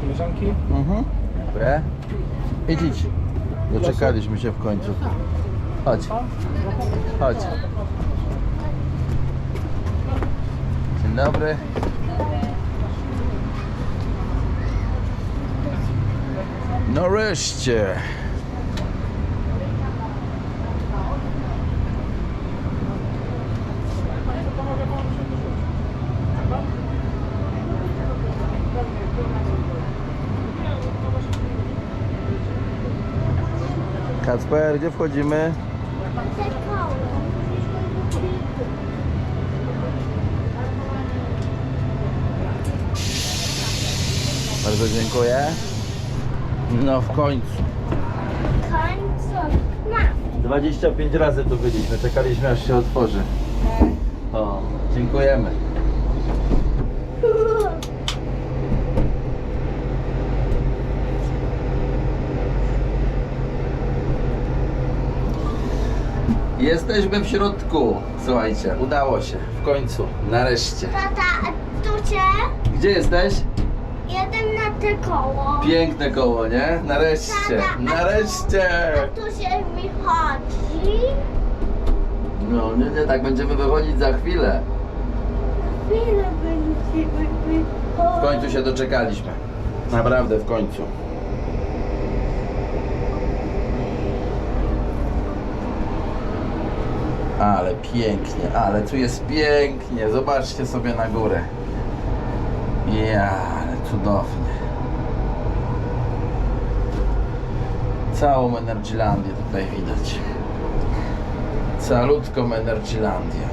Koleżanki. Mhm. Dziękuję. Idź, idź. Doczekaliśmy się w końcu. Chodź. Chodź. Dzień dobry. No Kacper, gdzie wchodzimy? Bardzo dziękuję. No w końcu. Końcu. Ma. 25 razy tu byliśmy, czekaliśmy aż się otworzy. O, dziękujemy. Jesteśmy w środku. Słuchajcie, udało się. W końcu. Nareszcie. Tata, a tu cię? Gdzie jesteś? Jeden na te koło. Piękne koło, nie? Nareszcie. Tata, a Nareszcie. A tu się mi chodzi. No, nie, nie, tak będziemy wychodzić za chwilę. Chwilę będziemy W końcu się doczekaliśmy. Naprawdę w końcu. Ale pięknie, ale tu jest pięknie. Zobaczcie sobie na górę. Ja, ale cudownie. Całą Energylandię tutaj widać. Calutką Energylandię.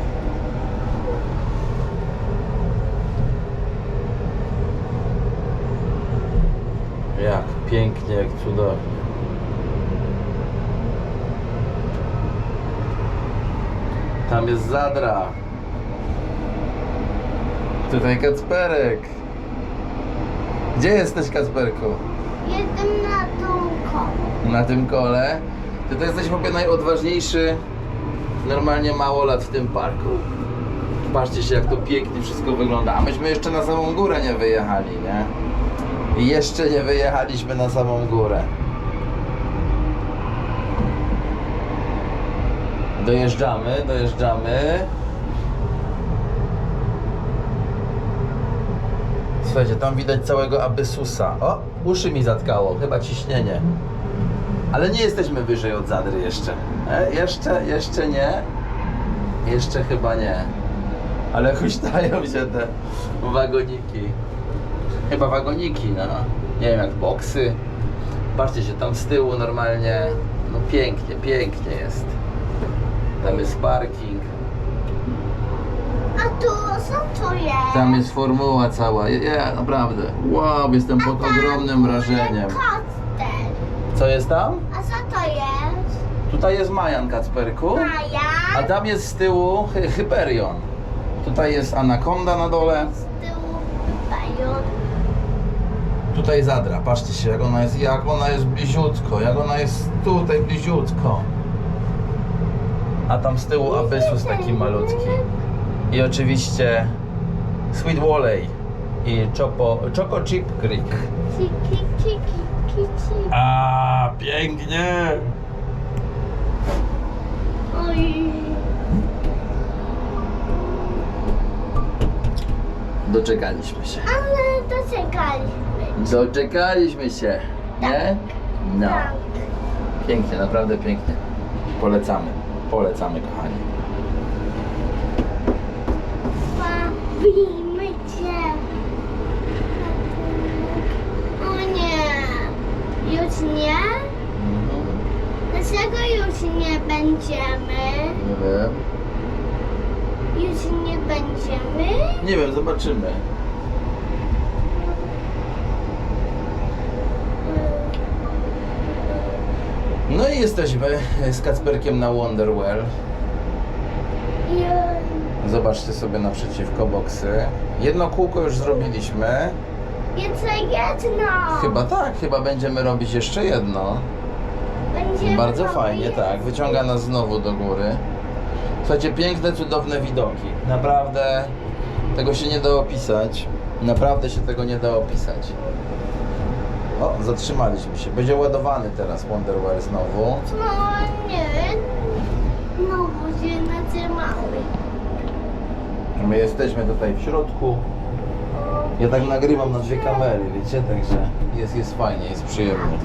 Jak pięknie, jak cudownie. Tam jest Zadra. Tutaj Kacperek. Gdzie jesteś, Kacperku? Jeden na tą koło. Na tym kole. Ty to jesteś chyba najodważniejszy normalnie małolat w tym parku. Patrzcie się, jak to pięknie wszystko wygląda. A myśmy jeszcze na samą górę nie wyjechali, nie? I jeszcze nie wyjechaliśmy na samą górę. Dojeżdżamy, dojeżdżamy. Słuchajcie, tam widać całego Abyssusa. O, uszy mi zatkało, chyba ciśnienie. Ale nie jesteśmy wyżej od Zadry jeszcze. E, jeszcze, jeszcze nie. Jeszcze chyba nie. Ale huśtają się te wagoniki. Chyba wagoniki, no. Nie wiem, jak boksy. Patrzcie się, tam z tyłu normalnie. No pięknie, pięknie jest. Tam jest parking. A tu co to jest? Tam jest formuła cała. Ja, ja naprawdę. Wow, jestem pod ogromnym wrażeniem. Kostel. Co jest tam? A co to jest? Tutaj jest Majan Kacperku. A Maja. tam jest z tyłu Hy- Hyperion. Tutaj jest Anakonda na dole. Z tyłu bajon. Tutaj Zadra. Patrzcie się, jak ona jest, jak ona jest bliziutko, jak ona jest tutaj bliziutko. A tam z tyłu Abyssus taki malutki. I oczywiście Sweet Valley i Chopo, Choco Chip Creek. Ciki, ciki, ciki. A pięknie! Oj. Doczekaliśmy się. Ale doczekaliśmy. Doczekaliśmy się, nie? No. Tak. Pięknie, naprawdę pięknie. Polecamy, polecamy kochani. Bawimy cię. O nie. Już nie? Dlaczego już nie będziemy? Nie wiem. Już nie będziemy? Nie wiem, zobaczymy. No i jesteśmy z Kacperkiem na Wonderwell. Zobaczcie sobie naprzeciwko boksy. Jedno kółko już zrobiliśmy. Jeszcze jedno. Chyba tak, chyba będziemy robić jeszcze jedno. Będziemy Bardzo robić fajnie, tak. Wyciąga nas znowu do góry. Słuchajcie, piękne, cudowne widoki. Naprawdę tego się nie da opisać. Naprawdę się tego nie da opisać. O, zatrzymaliśmy się. Będzie ładowany teraz Wonderware znowu. No nie. No, będzie zatrzymały. My jesteśmy tutaj w środku. Ja tak nagrywam na dwie kamery, wiecie, także jest, jest fajnie, jest przyjemnie.